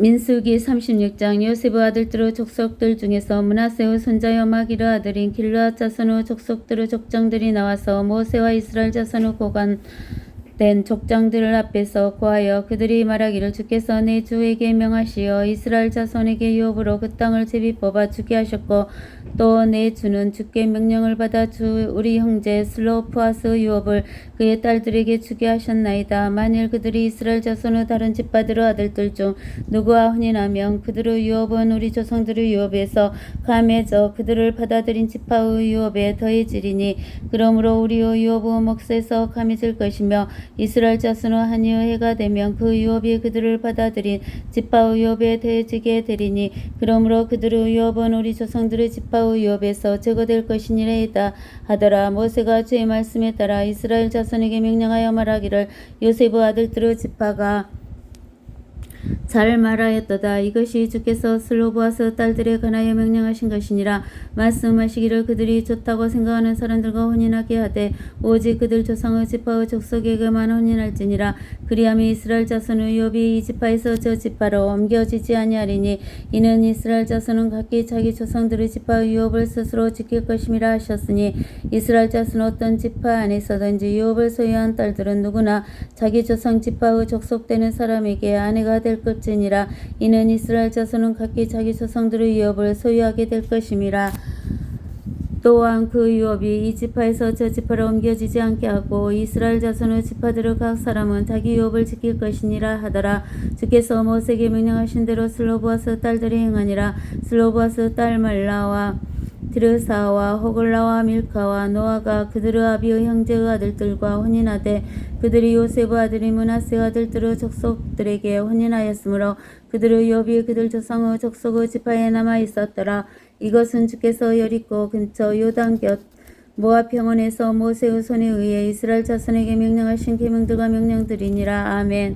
민수기 36장 요셉의 아들들의 족속들 중에서 문하세의 손자 여 마기르 아들인 길르앗 자손의 족속들의 족장들이 나와서 모세와 이스라엘 자손의 고관 된 족장들 앞에서 고하여 그들이 말하기를 주께서 내 주에게 명하시어 이스라엘 자손에게 유업으로 그 땅을 제비 뽑아 주게 하셨고 또 내 주는 주께 명령을 받아 주 우리 형제 슬로프하스 유업을 그의 딸들에게 주게 하셨나이다. 만일 그들이 이스라엘 자손의 다른 집바들의 아들들 중 누구와 혼인하면 그들의 유업은 우리 조상들의 유업에서 감해져 그들을 받아들인 지파의 유업에 더해지리니 그러므로 우리의 유업의 몫에서 감해질 것이며 이스라엘 자손의 한이의 해가 되면 그 유업이 그들을 받아들인 지파의 유업에 더해지게 되리니 그러므로 그들의 유업은 우리 조상들의 지파의 유업에서 제거될 것이니라이다 하더라. 모세가 주의 말씀에 따라 이스라엘 자손에게 명령하여 말하기를 요셉의 아들들의 지파가 잘 말하였도다. 이것이 주께서 슬로보아스 딸들에 관하여 명령하신 것이니라. 말씀하시기를 그들이 좋다고 생각하는 사람들과 혼인하게 하되 오직 그들 조상의 지파의 족속에게만 혼인할지니라. 그리하면 이스라엘 자손의 유업이 이 지파에서 저 지파로 옮겨지지 아니하리니 이는 이스라엘 자손은 각기 자기 조상들의 지파의 유업을 스스로 지킬 것임이라 하셨으니 이스라엘 자손 어떤 지파 안에서든지 유업을 소유한 딸들은 누구나 자기 조상 지파의 족속되는 사람에게 아내가 될 것 이니라. 이는 이스라엘 자손은 각기 자기 조상들의 유업을 소유하게 될 것임이라. 또한 그 유업이 이 지파에서 저 지파로 옮겨지지 않게 하고 이스라엘 자손의 지파들의 각 사람은 자기 유업을 지킬 것이니라 하더라. 주께서 모세에게 명령하신 대로 슬로보아스 딸들이 행하니라. 슬로보아스 딸 말라와 드르사와 호글라와 밀카와 노아가 그들의 아비의 형제의 아들들과 혼인하되 그들이 요셉의 아들이 문하세의 아들들의 족속들에게 혼인하였으므로 그들의 유업이 그들 조상의 족속의 지파에 남아 있었더라. 이것은 주께서 여리고 근처 요단 곁 모압 평원에서 모세의 손에 의해 이스라엘 자손에게 명령하신 계명들과 명령들이니라. 아멘.